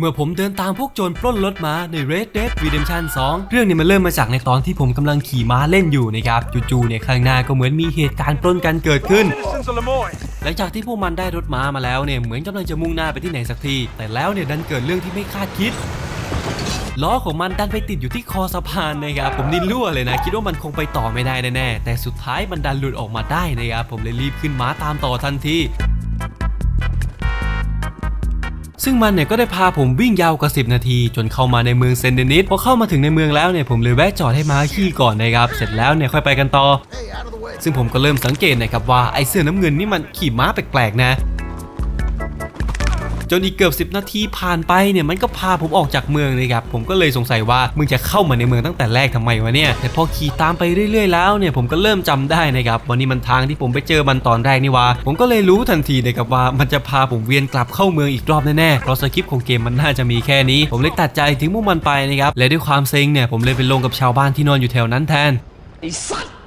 เมื่อผมเดินตามพวกโจรปล้นรถม้าใน Red Dead Redemption 2 เรื่องนี้มันเริ่มมาจากในตอนที่ผมกำลังขี่ม้าเล่นอยู่นะครับจู่ๆเนี่ยข้างหน้าก็เหมือนมีเหตุการณ์ปล้นกันเกิดขึ้น หลังจากที่พวกมันได้รถม้ามาแล้วเนี่ยเหมือนกำลังจะมุ่งหน้าไปที่ไหนสักที แต่แล้วเนี่ยดันเกิดเรื่องที่ไม่คาดคิดล้อของมันดันไปติดอยู่ที่คอสะพานนะครับผมนี่รั่วเลยนะ คิดว่ามันคงไปต่อไม่ได้แน่แต่สุดท้ายมันดันหลุดออกมาได้นะครับผมเลยรีบขึ้นม้าตามต่อทันที ซึ่งมันเนี่ยก็ได้พาผมวิ่งยาวกว่า 10 นาที จนเข้ามาในเมืองเซนเดนิสพอเข้ามาถึงในเมืองแล้วเนี่ยผมเลยแวะจอดให้ม้าขี่ก่อนนะครับเสร็จแล้วเนี่ยค่อยไปกันต่อ ซึ่งผมก็เริ่มสังเกตนะครับว่าไอ้เสื้อน้ำเงินนี่มันขี่ม้าแปลกๆนะ จนอีกเกือบ10 นาทีผ่านไปเนี่ยมันก็พาผมออกจากเมืองเลยครับผมก็เลยสงสัยว่ามึงจะเข้ามาในเมืองตั้งแต่แรกทำไมวะเนี่ยแต่พอขี่ตามไปเรื่อย ๆ แล้วเนี่ยผมก็เริ่มจำได้นะครับวันนี้มันทางที่ผมไปเจอมันตอนแรกนี่วะผมก็เลยรู้ทันทีนะครับว่ามันจะพาผมเวียนกลับเข้าเมืองอีกรอบแน่ๆเพราะสคริปต์ของเกมมันน่าจะมีแค่นี้ ผมเลยตัดใจทิ้งพวกมันไปนะครับและด้วยความเซ็งเนี่ยผมเลยไปลงกับชาวบ้านที่นอนอยู่แถวนั้นแทนไอ้สัตว์